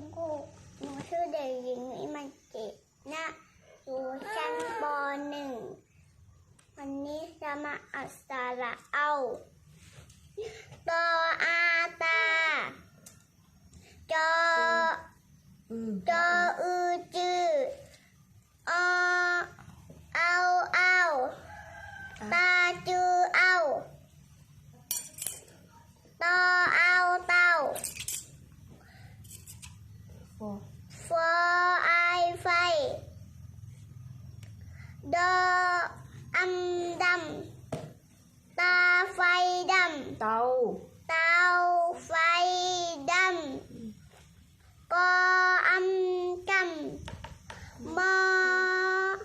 นกูหนูชื่อเด็กหญิงวิมันเจตนะอยู่ชั้นปหนึ่งวันนี้จะมาอักษรเอาตออาตาจอจอ đơ âm đâm ta phai đâm tàu. Tàu phai đâm co âm cầm mơ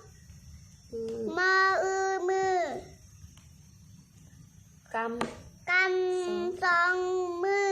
ừ. mơ ư mưa cầm cầm son mưa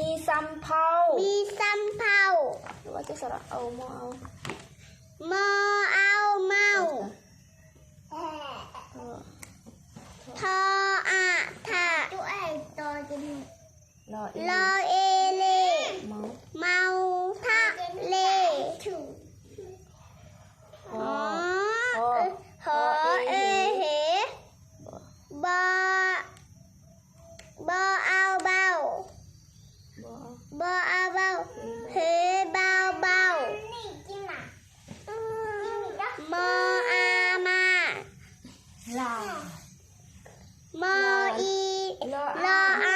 มีซัมเพามีซัมเภาหรือว่าจะสระเอามอเอามอเอาเมาเอทออะทะด้วยตัวกินรออีรอเอ 一二。